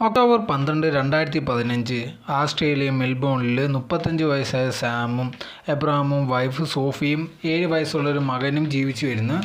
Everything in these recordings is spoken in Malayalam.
ഒക്ടോബർ പന്ത്രണ്ട് രണ്ടായിരത്തി പതിനഞ്ച് ആസ്ട്രേലിയ മെൽബോണിൽ മുപ്പത്തഞ്ച് വയസ്സായ സാമും എബ്രഹാമും വൈഫ് സോഫിയും ഏഴ് വയസ്സുള്ളൊരു മകനും ജീവിച്ചു വരുന്നു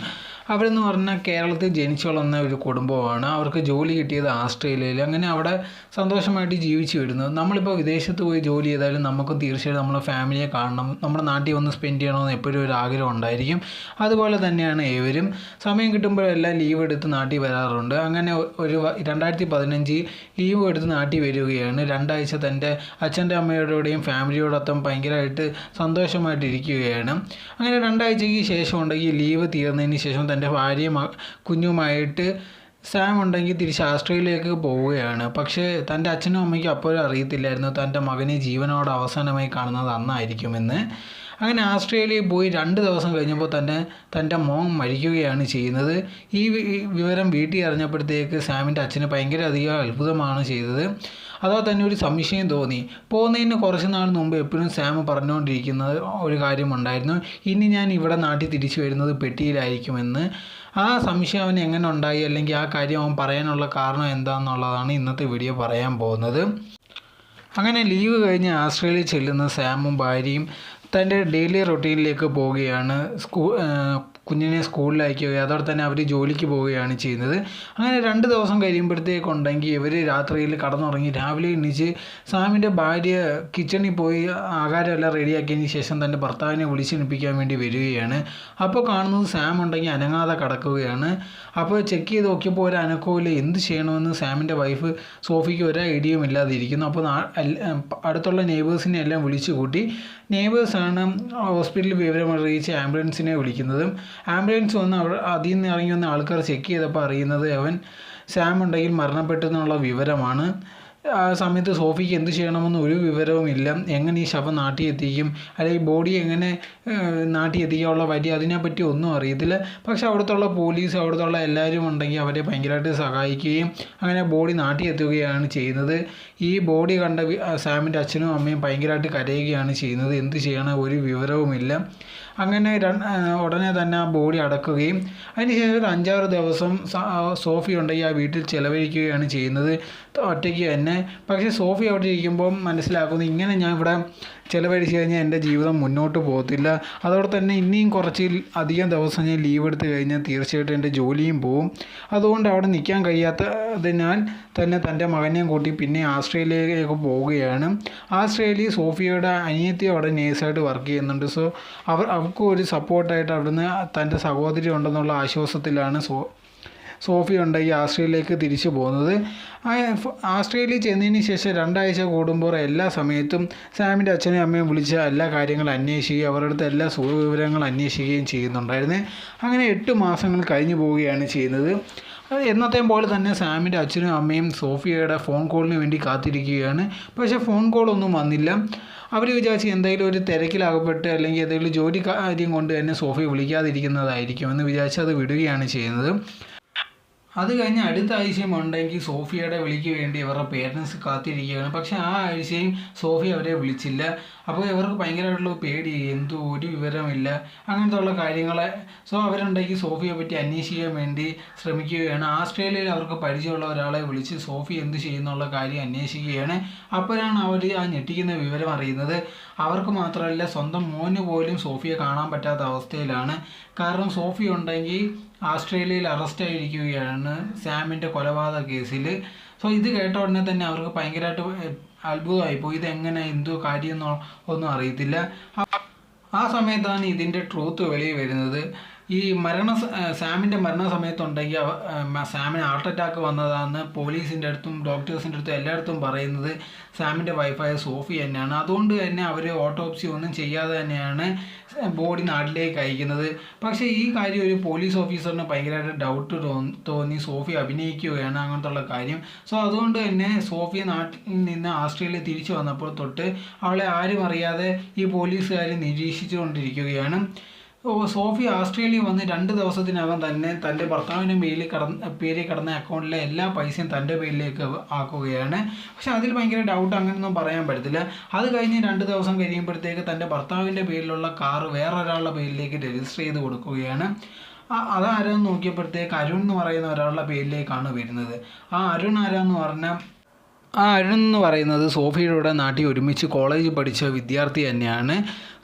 അവരെന്ന് പറഞ്ഞാൽ കേരളത്തിൽ ജനിച്ചു വളർന്ന ഒരു കുടുംബമാണ്. അവർക്ക് ജോലി കിട്ടിയത് ആസ്ട്രേലിയയിൽ. അങ്ങനെ അവിടെ സന്തോഷമായിട്ട് ജീവിച്ചു വരുന്നത് നമ്മളിപ്പോൾ വിദേശത്ത് പോയി ജോലി ചെയ്താലും നമുക്ക് തീർച്ചയായിട്ടും നമ്മളെ ഫാമിലിയെ കാണണം. നമ്മുടെ നാട്ടിൽ വന്ന് സ്പെൻഡ് ചെയ്യണമെന്ന് എപ്പോഴും ഒരു ആഗ്രഹം ഉണ്ടായിരിക്കും. അതുപോലെ തന്നെയാണ് ഏവരും സമയം കിട്ടുമ്പോഴെല്ലാം ലീവ് എടുത്ത് നാട്ടിൽ വരാറുണ്ട്. അങ്ങനെ ഒരു രണ്ടായിരത്തി പതിനഞ്ച് ലീവ് എടുത്ത് നാട്ടിൽ വരികയാണ്. രണ്ടാഴ്ച തന്റെ അച്ഛന്റെ അമ്മയോടുകൂടെയും ഫാമിലിയോടൊപ്പം ഭയങ്കരമായിട്ട് സന്തോഷമായിട്ട് ഇരിക്കുകയാണ് അങ്ങനെ രണ്ടാഴ്ചയ്ക്ക് ശേഷം ഉണ്ടെങ്കിൽ ലീവ് തീർന്നതിന് ശേഷം തന്റെ ഭാര്യയും കുഞ്ഞുമായിട്ട് സാം ഉണ്ടെങ്കിൽ തിരിച്ച് ആസ്ട്രേലിയയിലേക്ക് പോവുകയാണ്. പക്ഷേ തന്റെ അച്ഛനും അമ്മയ്ക്കും അപ്പോഴും അറിയത്തില്ലായിരുന്നു തന്റെ മകനെ ജീവനോട് അവസാനമായി കാണുന്നത് അന്നായിരിക്കുമെന്ന് അങ്ങനെ ആസ്ട്രേലിയയിൽ പോയി രണ്ട് ദിവസം കഴിഞ്ഞപ്പോൾ തന്നെ തന്റെ മോൻ മരിക്കുകയാണ് ചെയ്യുന്നത്. ഈ വിവരം വീട്ടിൽ അറിഞ്ഞപ്പോഴത്തേക്ക് സാമിന്റെ അച്ഛന് ഭയങ്കര അധികം അത്ഭുതമാണ് ചെയ്തത്. അതോ തന്നെ ഒരു സംശയം തോന്നി. പോകുന്നതിന് കുറച്ച് നാൾ മുമ്പ് എപ്പോഴും സാം പറഞ്ഞുകൊണ്ടിരിക്കുന്നത് ഒരു കാര്യമുണ്ടായിരുന്നു. ഇനി ഞാൻ ഇവിടെ നാട്ടിൽ തിരിച്ചു വരുന്നത് പെട്ടിയിലായിരിക്കുമെന്ന്. ആ സംശയം അവന് എങ്ങനെ ഉണ്ടായി? അല്ലെങ്കിൽ ആ കാര്യം അവൻ പറയാനുള്ള കാരണം എന്താണെന്നുള്ളതാണ് ഇന്നത്തെ വീഡിയോ പറയാൻ പോകുന്നത്. അങ്ങനെ ലീവ് കഴിഞ്ഞ് ആസ്ട്രേലിയ ചെല്ലുന്ന സാമും ഭാര്യയും തന്റെ ഡെയിലി റൊട്ടീനിലേക്ക് പോവുകയാണ്. സ്കൂ കുഞ്ഞിനെ സ്കൂളിൽ അയക്കുക അതോടെ തന്നെ അവർ ജോലിക്ക് പോവുകയാണ് ചെയ്യുന്നത്. അങ്ങനെ രണ്ട് ദിവസം കഴിയുമ്പോഴത്തേക്കുണ്ടെങ്കിൽ ഇവർ രാത്രിയിൽ കടന്നുറങ്ങി രാവിലെ എണീച്ച് സാമിന്റെ ഭാര്യ കിച്ചണിൽ പോയി ആഹാരമെല്ലാം റെഡിയാക്കിയതിന് ശേഷം തന്റെ ഭർത്താവിനെ വിളിച്ചെണിപ്പിക്കാൻ വേണ്ടി വരികയാണ്. അപ്പോൾ കാണുന്നത് സാം ഉണ്ടെങ്കിൽ അനങ്ങാതെ കിടക്കുകയാണ്. അപ്പോൾ ചെക്ക് ചെയ്ത് നോക്കിയപ്പോൾ ഒരു അനക്കോയിൽ എന്ത് ചെയ്യണമെന്ന് സാമിന്റെ വൈഫ് സോഫിക്ക് ഒരു ഐഡിയയും ഇല്ലാതെ ഇരിക്കുന്നു അപ്പോൾ അടുത്തുള്ള നെയ്ബേഴ്സിനെ എല്ലാം വിളിച്ചു കൂട്ടി നെയ്ബേഴ്സാണ് ഹോസ്പിറ്റലിൽ വിവരം അറിയിച്ച് ആംബുലൻസിനെ വിളിക്കുന്നതും. ആംബുലൻസ് വന്ന് അവിടെ അതിൽ നിന്ന് ഇറങ്ങി വന്ന ആൾക്കാർ ചെക്ക് ചെയ്തപ്പോൾ അറിയുന്നത് അവൻ സാം ഉണ്ടെങ്കിൽ മരണപ്പെട്ടു എന്നുള്ള വിവരമാണ്. ആ സമയത്ത് സോഫിക്ക് എന്ത് ചെയ്യണമെന്ന് ഒരു വിവരവും ഇല്ല. എങ്ങനെ ഈ ശവം നാട്ടി എത്തിക്കും? അല്ലെങ്കിൽ ബോഡി എങ്ങനെ നാട്ടി എത്തിക്കാനുള്ള വഴി? അതിനെപ്പറ്റി ഒന്നും അറിയത്തില്ല. പക്ഷെ അവിടുത്തുള്ള പോലീസ് അവിടുത്തുള്ള എല്ലാവരും ഉണ്ടെങ്കിൽ അവരെ ഭയങ്കരമായിട്ട് സഹായിക്കുകയും അങ്ങനെ ബോഡി നാട്ടി എത്തുകയാണ് ചെയ്യുന്നത്. ഈ ബോഡി കണ്ട സാമിന്റെ അച്ഛനും അമ്മയും ഭയങ്കരമായിട്ട് കരയുകയാണ് ചെയ്യുന്നത്. എന്ത് ചെയ്യണം? ഒരു വിവരവുമില്ല. അങ്ങനെ ഉടനെ തന്നെ ആ ബോഡി അടക്കുകയും അതിനുശേഷം ഒരു അഞ്ചാറ് ദിവസം സോഫി ഉണ്ടെങ്കിൽ ആ വീട്ടിൽ ചിലവഴിക്കുകയാണ് ചെയ്യുന്നത്. ഒറ്റയ്ക്ക് തന്നെ. പക്ഷേ സോഫി അവിടെ ഇരിക്കുമ്പോൾ മനസ്സിലാക്കുന്നു ഇങ്ങനെ ഞാൻ ഇവിടെ ചിലവഴിച്ച് കഴിഞ്ഞാൽ എന്റെ ജീവിതം മുന്നോട്ട് പോകത്തില്ല. അതോടെ തന്നെ ഇനിയും കുറച്ച് അധികം ദിവസം ഞാൻ ലീവ് എടുത്ത് കഴിഞ്ഞാൽ തീർച്ചയായിട്ടും എന്റെ ജോലിയും പോവും. അതുകൊണ്ട് അവിടെ നിൽക്കാൻ കഴിയാത്തതിനാൽ തന്നെ തന്റെ മകനെയും കൂട്ടി പിന്നെ ആസ്ട്രേലിയയിലേക്ക് പോവുകയാണ്. ആസ്ട്രേലിയ സോഫിയയുടെ അനിയത്തി അവിടെ നേഴ്സായിട്ട് വർക്ക് ചെയ്യുന്നുണ്ട്. സോ അവർ അവർക്കും ഒരു സപ്പോർട്ടായിട്ട് അവിടുന്ന് തന്റെ സഹോദരി ഉണ്ടെന്നുള്ള ആശ്വാസത്തിലാണ് സോ സോഫി ഈ ആസ്ട്രേലിയയിലേക്ക് തിരിച്ചു പോകുന്നത്. ആസ്ട്രേലിയ ചെന്നതിന് ശേഷം രണ്ടാഴ്ച കൂടുമ്പോൾ എല്ലാ സമയത്തും സാമിന്റെ അച്ഛനെയും അമ്മയും വിളിച്ച് എല്ലാ കാര്യങ്ങളും അന്വേഷിക്കുകയും അവരുടെ അടുത്ത് എല്ലാ സുഖവിവരങ്ങൾ അന്വേഷിക്കുകയും ചെയ്യുന്നുണ്ടായിരുന്നു. അങ്ങനെ എട്ട് മാസങ്ങൾ കഴിഞ്ഞു പോവുകയാണ് ചെയ്യുന്നത്. എന്നത്തെയും പോലെ തന്നെ സാമിന്റെ അച്ഛനും അമ്മയും സോഫിയയുടെ ഫോൺ കോളിന് വേണ്ടി കാത്തിരിക്കുകയാണ്. പക്ഷേ ഫോൺ കോളൊന്നും വന്നില്ല. അവർ വിചാരിച്ച് എന്തെങ്കിലും ഒരു തിരക്കിലകപ്പെട്ട് അല്ലെങ്കിൽ എന്തെങ്കിലും ജോലി കാര്യം കൊണ്ട് തന്നെ സോഫിയെ വിളിക്കാതിരിക്കുന്നതായിരിക്കും എന്ന് വിചാരിച്ച് അത് വിടുകയാണ് ചെയ്യുന്നത്. അത് കഴിഞ്ഞ് അടുത്ത ആഴ്ചയും ഉണ്ടെങ്കിൽ സോഫിയയുടെ വിളിക്ക് വേണ്ടി അവരുടെ പേരൻസ് കാത്തിരിക്കുകയാണ്. പക്ഷെ ആ ആഴ്ചയും സോഫിയ അവരെ വിളിച്ചില്ല. അപ്പോൾ ഇവർക്ക് ഭയങ്കരമായിട്ടുള്ള പേടി എന്തോ ഒരു വിവരമില്ല അങ്ങനത്തെ ഉള്ള കാര്യങ്ങളെ. സോ അവരുണ്ടെങ്കിൽ സോഫിയെ പറ്റി അന്വേഷിക്കാൻ വേണ്ടി ശ്രമിക്കുകയാണ്. ആസ്ട്രേലിയയിൽ അവർക്ക് പരിചയമുള്ള ഒരാളെ വിളിച്ച് സോഫി എന്ത് ചെയ്യുന്നുള്ള കാര്യം അന്വേഷിക്കുകയാണ്. അപ്പോഴാണ് അവർ ആ ഞെട്ടിക്കുന്ന വിവരം അറിയുന്നത്. അവർക്ക് മാത്രമല്ല സ്വന്തം മോന് പോലും സോഫിയെ കാണാൻ പറ്റാത്ത അവസ്ഥയിലാണ്. കാരണം സോഫി ഉണ്ടെങ്കിൽ ആസ്ട്രേലിയയിൽ അറസ്റ്റ് ആയിരിക്കുകയാണ് സാമിന്റെ കൊലപാതക കേസിൽ സോ ഇത് കേട്ട ഉടനെ തന്നെ അവർക്ക് ഭയങ്കരമായിട്ട് അത്ഭുതമായിപ്പോയി ഇതെങ്ങനെ എന്തോ കാര്യം ഒന്നും അറിയത്തില്ല. ആ സമയത്താണ് ഇതിന്റെ ട്രൂത്ത് വെളിയിൽ വരുന്നത്. ഈ മരണ സാമിന്റെ മരണ സമയത്തുണ്ടെങ്കിൽ അവ- ആ, മ- സാമിന് ഹാർട്ട് അറ്റാക്ക് വന്നതാണെന്ന് പോലീസിന്റെ അടുത്തും ഡോക്ടേഴ്സിന്റെ അടുത്തും എല്ലായിടത്തും പറയുന്നത് സാമിന്റെ വൈഫായ സോഫി തന്നെയാണ്. അതുകൊണ്ട് തന്നെ അവർ ഓട്ടോപ്സി ഒന്നും ചെയ്യാതെ തന്നെയാണ് ബോഡി നാട്ടിലേക്ക് അയക്കുന്നത്. പക്ഷേ ഈ കാര്യം ഒരു പോലീസ് ഓഫീസറിന് ഭയങ്കരമായിട്ട് ഡൗട്ട് തോന്നി സോഫി അഭിനയിക്കുകയാണ് അങ്ങനത്തെ ഉള്ള കാര്യം. സോ അതുകൊണ്ട് തന്നെ സോഫി നാട്ടിൽ നിന്ന് ആസ്ട്രേലിയ തിരിച്ചു വന്നപ്പോൾ തൊട്ട് അവളെ ആരും അറിയാതെ ഈ പോലീസുകാർ നിരീക്ഷിച്ചുകൊണ്ടിരിക്കുകയാണ്. സോഫി ഓസ്ട്രേലിയ വന്ന് രണ്ട് ദിവസത്തിനകം തന്നെ തന്റെ ഭർത്താവിന്റെ പേരിൽ കടന്ന് പേരിൽ കടന്ന അക്കൗണ്ടിലെ എല്ലാ പൈസയും തന്റെ പേരിലേക്ക് ആക്കുകയാണ്. പക്ഷേ അതിൽ ഭയങ്കര ഡൗട്ട് അങ്ങനെയൊന്നും പറയാൻ പറ്റത്തില്ല. അത് കഴിഞ്ഞ് രണ്ട് ദിവസം കഴിയുമ്പോഴത്തേക്ക് തന്റെ ഭർത്താവിന്റെ പേരിലുള്ള കാറ് വേറൊരാളുടെ പേരിലേക്ക് രജിസ്റ്റർ ചെയ്ത് കൊടുക്കുകയാണ്. അതാരാന്ന് നോക്കിയപ്പോഴത്തേക്ക് അരുൺ എന്ന് പറയുന്ന ഒരാളുടെ പേരിലേക്കാണ് വരുന്നത്. ആ അരുൺ ആരാന്ന് പറഞ്ഞാൽ ആ അരുൺ എന്ന് പറയുന്നത് സോഫിയുടെ നാട്ടിൽ ഒരുമിച്ച് കോളേജ് പഠിച്ച വിദ്യാർത്ഥി തന്നെയാണ്.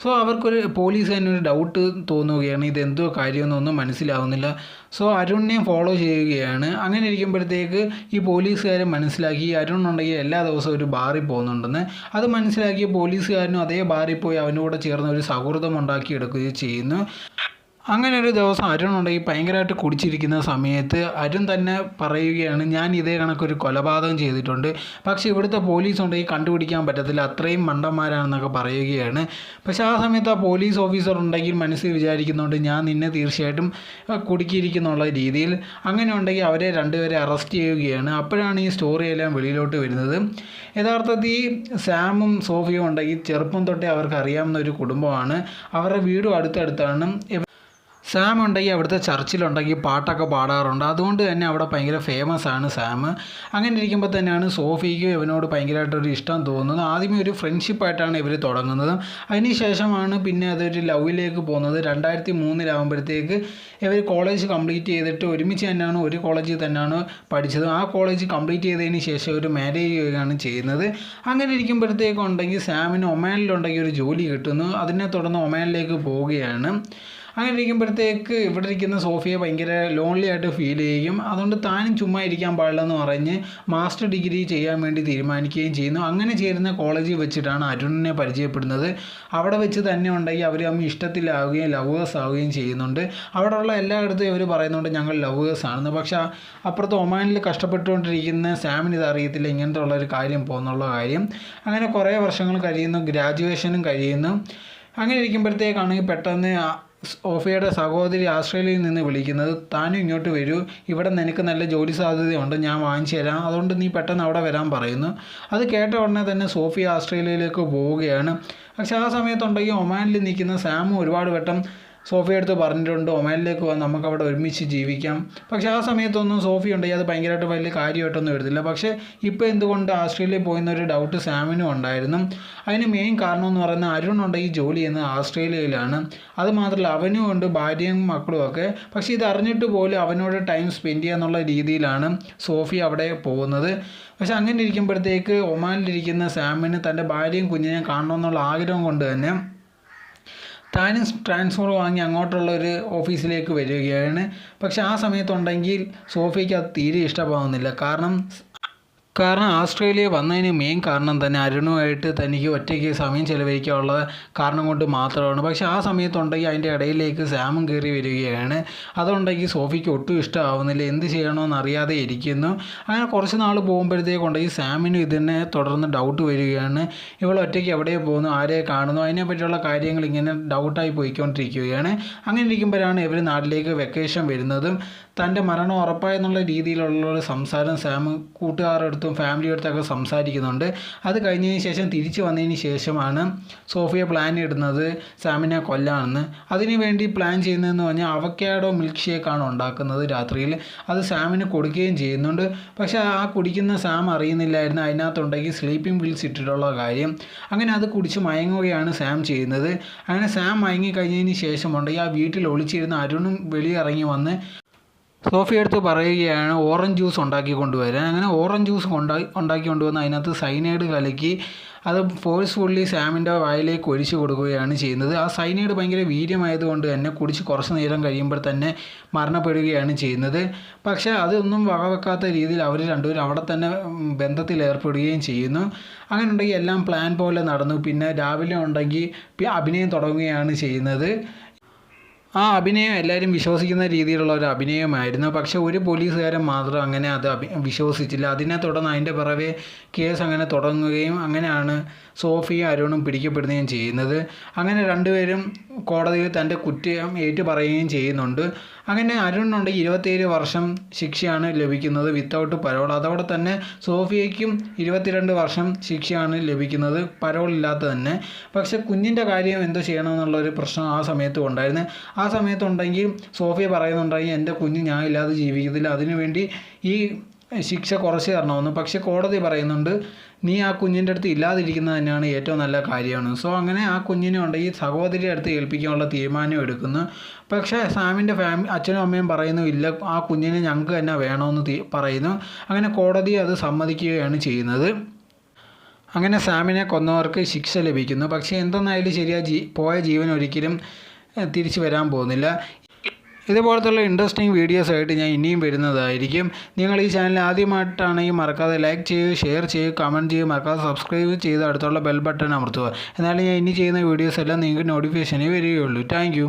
സോ അവർക്കൊരു പോലീസ് തന്നെ ഒരു ഡൗട്ട് തോന്നുകയാണ്. ഇതെന്തോ കാര്യമെന്നൊന്നും മനസ്സിലാവുന്നില്ല. സോ അരുണിനെ ഫോളോ ചെയ്യുകയാണ്. അങ്ങനെ ഇരിക്കുമ്പോഴത്തേക്ക് ഈ പോലീസുകാർ മനസ്സിലാക്കി അരുൺ ഉണ്ടെങ്കിൽ എല്ലാ ദിവസവും ഒരു ബാറിൽ പോകുന്നുണ്ടെന്ന്. അത് മനസ്സിലാക്കിയ പോലീസുകാരനും അതേ ബാറിൽ പോയി അവനോട് ചേർന്ന് ഒരു സൗഹൃദം ഉണ്ടാക്കിയെടുക്കുകയും ചെയ്യുന്നു. അങ്ങനെ ഒരു ദിവസം അരുൺ ഉണ്ടെങ്കിൽ ഭയങ്കരമായിട്ട് കുടിച്ചിരിക്കുന്ന സമയത്ത് അരുൺ തന്നെ പറയുകയാണ് ഞാൻ ഇതേ കണക്കൊരു കൊലപാതകം ചെയ്തിട്ടുണ്ട്. പക്ഷേ ഇവിടുത്തെ പോലീസ് ഉണ്ടെങ്കിൽ കണ്ടുപിടിക്കാൻ പറ്റത്തില്ല. അത്രയും മണ്ടന്മാരാണെന്നൊക്കെ പറയുകയാണ്. പക്ഷേ ആ സമയത്ത് ആ പോലീസ് ഓഫീസർ ഉണ്ടെങ്കിൽ മനസ്സിൽ വിചാരിക്കുന്നുണ്ട് ഞാൻ നിന്നെ തീർച്ചയായിട്ടും കുടുക്കിയിരിക്കുന്നുള്ള രീതിയിൽ. അങ്ങനെ ഉണ്ടെങ്കിൽ അവരെ രണ്ടുപേരെ അറസ്റ്റ് ചെയ്യുകയാണ്. അപ്പോഴാണ് ഈ സ്റ്റോറിയെല്ലാം വെളിയിലോട്ട് വരുന്നത്. യഥാർത്ഥത്തിൽ ഈ സാമും സോഫിയും ഉണ്ടെങ്കിൽ ചെറുപ്പം തൊട്ടേ അവർക്ക് അറിയാവുന്ന ഒരു കുടുംബമാണ്. അവരുടെ വീടും അടുത്തടുത്താണ്. സാം ഉണ്ടെങ്കിൽ അവിടുത്തെ ചർച്ചിലുണ്ടെങ്കിൽ പാട്ടൊക്കെ പാടാറുണ്ട്. അതുകൊണ്ട് തന്നെ അവിടെ ഭയങ്കര ഫേമസ് ആണ് സാം അങ്ങനെ ഇരിക്കുമ്പോൾ തന്നെയാണ് സോഫിക്ക് ഇവനോട് ഭയങ്കരമായിട്ടൊരു ഇഷ്ടം തോന്നുന്നത്. ആദ്യമേ ഒരു ഫ്രണ്ട്ഷിപ്പായിട്ടാണ് ഇവർ തുടങ്ങുന്നത്. അതിനുശേഷമാണ് പിന്നെ അതൊരു ലവിലേക്ക് പോകുന്നത്. രണ്ടായിരത്തി മൂന്നിലാകുമ്പോഴത്തേക്ക് ഇവർ കോളേജ് കംപ്ലീറ്റ് ചെയ്തിട്ട് ഒരുമിച്ച് തന്നെയാണ് ഒരു കോളേജിൽ തന്നെയാണ് പഠിച്ചത്. ആ കോളേജ് കംപ്ലീറ്റ് ചെയ്തതിന് ശേഷം ഒരു മാരേജ് ചെയ്യുകയാണ് ചെയ്യുന്നത്. അങ്ങനെ ഇരിക്കുമ്പോഴത്തേക്കുണ്ടെങ്കിൽ സാമിന് ഒമാനിലുണ്ടെങ്കിൽ ഒരു ജോലി കിട്ടുന്നു. അതിനെ തുടർന്ന് ഒമാനിലേക്ക് പോവുകയാണ്. അങ്ങനെ ഇരിക്കുമ്പോഴത്തേക്ക് ഇവിടെ ഇരിക്കുന്ന സോഫിയെ ഭയങ്കര ലോൺലി ആയിട്ട് ഫീൽ ചെയ്യും. അതുകൊണ്ട് താനും ചുമ്മാ ഇരിക്കാൻ പാടില്ലെന്ന് പറഞ്ഞ് മാസ്റ്റർ ഡിഗ്രി ചെയ്യാൻ വേണ്ടി തീരുമാനിക്കുകയും ചെയ്യുന്നു. അങ്ങനെ ചേരുന്ന കോളേജിൽ വെച്ചിട്ടാണ് അരുണിനെ പരിചയപ്പെടുന്നത്. അവിടെ വെച്ച് തന്നെ ഉണ്ടെങ്കിൽ അവർ അമ്മ ഇഷ്ടത്തിലാവുകയും ലവേഴ്സ് ആവുകയും ചെയ്യുന്നുണ്ട്. അവിടെയുള്ള എല്ലായിടത്തും ഇവർ പറയുന്നുണ്ട് ഞങ്ങൾ ലവേഴ്സ് ആണെന്ന്. പക്ഷേ അപ്പുറത്ത് ഒമാനിൽ കഷ്ടപ്പെട്ടുകൊണ്ടിരിക്കുന്ന സാമിന് ഇത് അറിയത്തില്ല ഇങ്ങനത്തെ ഉള്ളൊരു കാര്യം പോകുന്നുള്ള കാര്യം. അങ്ങനെ കുറേ വർഷങ്ങൾ കഴിയുന്നു ഗ്രാജുവേഷനും കഴിയുന്നു. അങ്ങനെ ഇരിക്കുമ്പോഴത്തേക്കാണെങ്കിൽ പെട്ടെന്ന് സോഫിയയുടെ സഹോദരി ആസ്ട്രേലിയയിൽ നിന്ന് വിളിക്കുന്നത് താനും ഇങ്ങോട്ട് വരൂ. ഇവിടെ നിനക്ക് നല്ല ജോലി സാധ്യതയുണ്ട്. ഞാൻ വാങ്ങിച്ചു തരാം. അതുകൊണ്ട് നീ പെട്ടെന്ന് അവിടെ വരാൻ പറയുന്നു. അത് കേട്ട ഉടനെ തന്നെ സോഫിയ ആസ്ട്രേലിയയിലേക്ക് പോവുകയാണ്. പക്ഷേ ആ സമയത്തുണ്ടെങ്കിൽ ഒമാനിൽ നിൽക്കുന്ന സാമും ഒരുപാട് വട്ടം സോഫിയ അടുത്ത് പറഞ്ഞിട്ടുണ്ട് ഒമാനിലേക്ക് പോകാൻ നമുക്ക് അവിടെ ഒരുമിച്ച് ജീവിക്കാം. പക്ഷേ ആ സമയത്തൊന്നും സോഫി ഉണ്ടെങ്കിൽ അത് ഭയങ്കരമായിട്ട് വലിയ കാര്യമായിട്ടൊന്നും എടുത്തില്ല പക്ഷേ ഇപ്പോൾ എന്തുകൊണ്ട് ആസ്ട്രേലിയയിൽ പോയെന്നൊരു ഡൗട്ട് സാമിനും ഉണ്ടായിരുന്നു. അതിന് മെയിൻ കാരണം എന്ന് പറയുന്നത് അരുൺ ഉണ്ടെങ്കിൽ ജോലി ചെയ്യുന്നത് ആസ്ട്രേലിയയിലാണ്. അത് മാത്രമല്ല അവനും ഉണ്ട് ഭാര്യയും മക്കളും ഒക്കെ. പക്ഷേ ഇത് അറിഞ്ഞിട്ട് പോലും അവനോട് ടൈം സ്പെൻഡ് ചെയ്യുക എന്നുള്ള രീതിയിലാണ് സോഫി അവിടെ പോകുന്നത്. പക്ഷെ അങ്ങനെ ഇരിക്കുമ്പോഴത്തേക്ക് ഒമാനിലിരിക്കുന്ന സാമിന് തന്റെ ഭാര്യയും കുഞ്ഞിനെയും കാണണമെന്നുള്ള ആഗ്രഹം കൊണ്ട് തന്നെ താനും ട്രാൻസ്ഫർ വാങ്ങി അങ്ങോട്ടുള്ള ഒരു ഓഫീസിലേക്ക് വരികയാണ്. പക്ഷെ ആ സമയത്തുണ്ടെങ്കിൽ സോഫിയയ്ക്ക് അത് തീരെ ഇഷ്ടമാവുന്നില്ല. കാരണം കാരണം ആസ്ട്രേലിയ വന്നതിന് മെയിൻ കാരണം തന്നെ അരുണുമായിട്ട് തനിക്ക് ഒറ്റയ്ക്ക് സമയം ചെലവഴിക്കാനുള്ള കാരണം കൊണ്ട് മാത്രമാണ്. പക്ഷേ ആ സമയത്തുണ്ടെങ്കിൽ അതിന്റെ ഇടയിലേക്ക് സാമും കയറി വരികയാണ്. അതുണ്ടെങ്കിൽ സോഫിക്ക് ഒട്ടും ഇഷ്ടമാവുന്നില്ല എന്ത് ചെയ്യണമെന്ന് അറിയാതെ ഇരിക്കുന്നു. അങ്ങനെ കുറച്ച് നാൾ പോകുമ്പോഴത്തേക്കുണ്ടെങ്കിൽ സാമിന് ഇതിനെ തുടർന്ന് ഡൗട്ട് വരികയാണ്. ഇവൾ ഒറ്റയ്ക്ക് എവിടെ പോകുന്നു ആരെ കാണുന്നു അതിനെപ്പറ്റിയുള്ള കാര്യങ്ങൾ ഇങ്ങനെ ഡൗട്ടായി പോയിക്കൊണ്ടിരിക്കുകയാണ്. അങ്ങനെ ഇരിക്കുമ്പോഴാണ് ഇവർ നാട്ടിലേക്ക് വെക്കേഷൻ വരുന്നതും തന്റെ മരണം ഉറപ്പായെന്നുള്ള രീതിയിലുള്ള ഒരു സംസാരം സാം കൂട്ടുകാരുടെ അടുത്തും ഫാമിലി അടുത്തൊക്കെ സംസാരിക്കുന്നുണ്ട്. അത് കഴിഞ്ഞതിന് ശേഷം തിരിച്ചു വന്നതിന് ശേഷമാണ് സോഫിയ പ്ലാൻ ഇടുന്നത് സാമിനെ കൊല്ലാണെന്ന് അതിനു വേണ്ടി പ്ലാൻ ചെയ്യുന്നതെന്ന് പറഞ്ഞാൽ അവക്കാഡോ മിൽക്ക് ഷേക്കാണ് ഉണ്ടാക്കുന്നത് രാത്രിയിൽ. അത് സാമിന് കൊടുക്കുകയും ചെയ്യുന്നുണ്ട്. പക്ഷേ ആ കുടിക്കുന്ന സാം അറിയുന്നില്ലായിരുന്നു. അതിനകത്തുണ്ടെങ്കിൽ സ്ലീപ്പിംഗ് പിൽസ് ഇട്ടിട്ടുള്ള കാര്യം. അങ്ങനെ അത് കുടിച്ച് മയങ്ങുകയാണ് സാം ചെയ്യുന്നത്. അങ്ങനെ സാം മയങ്ങി കഴിഞ്ഞതിന് ശേഷമുണ്ടെങ്കിൽ ആ വീട്ടിൽ ഒളിച്ചിരുന്ന അരുണും വെളിയിറങ്ങി വന്ന് സോഫി എടുത്ത് പറയുകയാണ് ഓറഞ്ച് ജ്യൂസ് ഉണ്ടാക്കി കൊണ്ടുവരാൻ. അങ്ങനെ ഓറഞ്ച് ജ്യൂസ് കൊണ്ടാക്കി ഉണ്ടാക്കി കൊണ്ടുവന്ന് അതിനകത്ത് സൈനൈഡ് കലക്കി അത് ഫോഴ്സ്ഫുള്ളി സാമിന്റെ വായിലേക്ക് ഒഴിച്ചു കൊടുക്കുകയാണ് ചെയ്യുന്നത്. ആ സൈനൈഡ് ഭയങ്കര വീര്യമായതുകൊണ്ട് തന്നെ കുടിച്ച് കുറച്ച് നേരം കഴിയുമ്പോൾ തന്നെ മരണപ്പെടുകയാണ് ചെയ്യുന്നത്. പക്ഷേ അതൊന്നും വകവെക്കാത്ത രീതിയിൽ അവർ രണ്ടുപേരും അവിടെ തന്നെ ബന്ധത്തിൽ ഏർപ്പെടുകയും ചെയ്യുന്നു. അങ്ങനെ ഉണ്ടെങ്കിൽ എല്ലാം പ്ലാൻ പോലെ നടന്നു. പിന്നെ രാവിലെ ഉണ്ടെങ്കിൽ അഭിനയം തുടങ്ങുകയാണ് ചെയ്യുന്നത്. ആ അഭിനയം എല്ലാവരും വിശ്വസിക്കുന്ന രീതിയിലുള്ള ഒരു അഭിനയമായിരുന്നു. പക്ഷേ ഒരു പോലീസുകാരൻ മാത്രം അങ്ങനെ അത് അഭി വിശ്വസിച്ചില്ല. അതിനെ തുടർന്ന് അതിന്റെ പിറവെ കേസ് അങ്ങനെ തുടങ്ങുകയും അങ്ങനെയാണ് സോഫിയും അരുണും പിടിക്കപ്പെടുകയും ചെയ്യുന്നത്. അങ്ങനെ രണ്ടുപേരും കോടതിയിൽ തന്റെ കുറ്റം ഏറ്റു പറയുകയും ചെയ്യുന്നുണ്ട്. അങ്ങനെ അരുണിനുണ്ട് ഇരുപത്തിയേഴ് വർഷം ശിക്ഷയാണ് ലഭിക്കുന്നത് വിത്തൗട്ട് പരോൾ അതോടെ തന്നെ സോഫിയയ്ക്കും ഇരുപത്തിരണ്ട് വർഷം ശിക്ഷയാണ് ലഭിക്കുന്നത് പരോൾ ഇല്ലാത്ത തന്നെ. പക്ഷേ കുഞ്ഞിന്റെ കാര്യം എന്തോ ചെയ്യണമെന്നുള്ളൊരു പ്രശ്നം ആ സമയത്തും ഉണ്ടായിരുന്നു. ആ സമയത്തുണ്ടെങ്കിൽ സോഫിയ പറയുന്നുണ്ടെങ്കിൽ എന്റെ കുഞ്ഞ് ഞാൻ ഇല്ലാതെ ജീവിക്കത്തില്ല അതിനുവേണ്ടി ഈ ശിക്ഷ കുറച്ച് തരണമെന്ന്. പക്ഷേ കോടതി പറയുന്നുണ്ട് നീ ആ കുഞ്ഞിന്റെ അടുത്ത് ഇല്ലാതിരിക്കുന്നത് തന്നെയാണ് ഏറ്റവും നല്ല കാര്യമാണ്. സോ അങ്ങനെ ആ കുഞ്ഞിനെ കൊണ്ട് ഈ സഹോദരിയുടെ അടുത്ത് ഏൽപ്പിക്കാനുള്ള തീരുമാനം എടുക്കുന്നു. പക്ഷേ സാമിന്റെ ഫാമി അച്ഛനും അമ്മയും പറയുന്നു ഇല്ല ആ കുഞ്ഞിനെ ഞങ്ങൾക്ക് തന്നെ വേണമെന്ന് പറയുന്നു. അങ്ങനെ കോടതി അത് സമ്മതിക്കുകയാണ് ചെയ്യുന്നത്. അങ്ങനെ സാമിനെ കൊന്നവർക്ക് ശിക്ഷ ലഭിക്കുന്നു. പക്ഷേ എന്തെന്നായാലും ശരിയാ ജീ പോയ ജീവൻ ഒരിക്കലും തിരിച്ചു വരാൻ പോകുന്നില്ല. ഇതുപോലത്തുള്ള ഇൻട്രസ്റ്റിംഗ് വീഡിയോസ് ആയിട്ട് ഞാൻ ഇനിയും വരുന്നതായിരിക്കും. നിങ്ങൾ ഈ ചാനൽ ആദ്യമായിട്ടാണെങ്കിൽ മറക്കാതെ ലൈക്ക് ചെയ്യുക ഷെയർ ചെയ്യുക കമന്റ് ചെയ്യുക മറക്കാതെ സബ്സ്ക്രൈബ് ചെയ്ത് അടുത്തുള്ള ബെൽ ബട്ടൺ അമർത്തുക. എന്നാലും ഞാൻ ഇനി ചെയ്യുന്ന വീഡിയോസ് എല്ലാം നിങ്ങൾക്ക് നോട്ടിഫിക്കേഷനേ വരികയുള്ളൂ. താങ്ക്